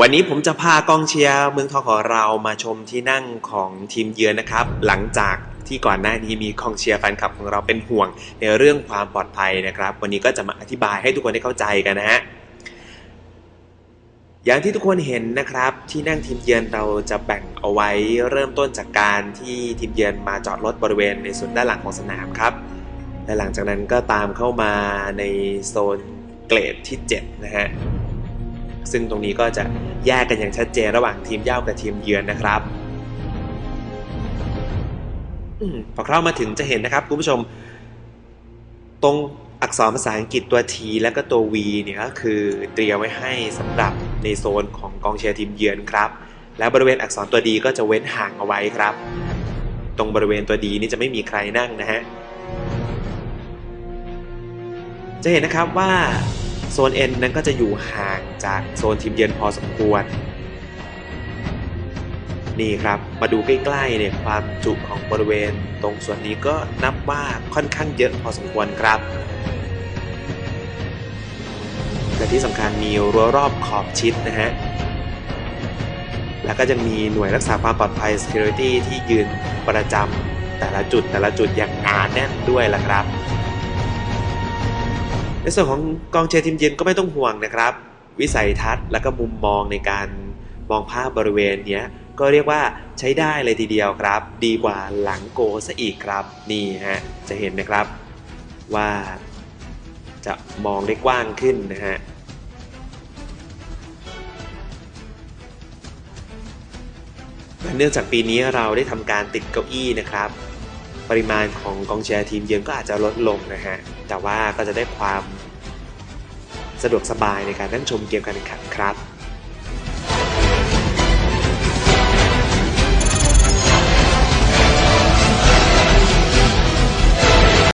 วันนี้ผมจะพากองเชียร์เมืองทองของเรามาชมที่นั่งของทีมเยือนนะครับ หลังจากที่ก่อนหน้านี้มีกองเชียร์แฟนคลับของเราเป็นห่วงในเรื่องความปลอดภัยนะครับ วันนี้ก็จะมาอธิบายให้ทุกคนได้เข้าใจกันนะฮะอย่างที่ทุกคนเห็นนะครับที่นั่งทีมเยือนเราจะแบ่งเอาไว้เริ่มต้นจากการที่ทีมเยือนมาจอดรถบริเวณในส่วนด้านหลังของสนามครับและหลังจากนั้นก็ตามเข้ามาในโซนเกรดที่ 7 นะฮะ ซึ่งตรงนี้ก็จะแยกกันอย่างชัดเจนระหว่างทีมเย่ากับทีมเยือนนะครับอพอเข้ามาถึงจะเห็นนะครับคุณผู้ชม ตรงอักษรภาษาอังกฤษตัว T และก็ตัว V เนี่ยก็คือเตรียมไว้ให้สำหรับในโซนของกองเชียร์ทีมเยือนครับ แล้วบริเวณอักษรตัว D ก็จะเว้นห่างเอาไว้ครับ ตรงบริเวณตัว D นี่จะไม่มีใครนั่งนะฮะจะเห็นนะครับว่าโซน N นั้นก็จะอยู่ห่าง จากโซนทีมเยือนพอสมควร นี่ครับมาดูใกล้ๆเนี่ยความจุของบริเวณ ตรงส่วนนี้ก็นับว่าค่อนข้างเยอะพอสมควรครับ และที่สำคัญมีรั้วรอบขอบชิดนะฮะแล้วก็จะมีหน่วยรักษาความปลอดภัย security ที่ยืนประจำแต่ละจุดแต่ละจุดอย่างหนาแน่นด้วยล่ะครับ ในส่วนของกองเชียร์ทีมเยือนก็ไม่ต้องห่วงนะครับ วิสัยทัศน์ และก็มุมมองในการมองภาพบริเวณเนี้ยก็เรียกว่าใช้ได้เลยทีเดียวครับ ดีกว่าหลังโกซะอีกครับ นี่ฮะจะเห็นนะครับว่าจะมองได้กว้างขึ้นนะฮะและเนื่องจากปีนี้เราได้ทำการติดเก้าอี้นะครับ ปริมาณของกองเชียร์ทีมเยือนก็อาจจะลดลงนะฮะแต่ว่าก็จะได้ความ สะดวกสบายในการนั่งชมเกมการแข่งขันครับ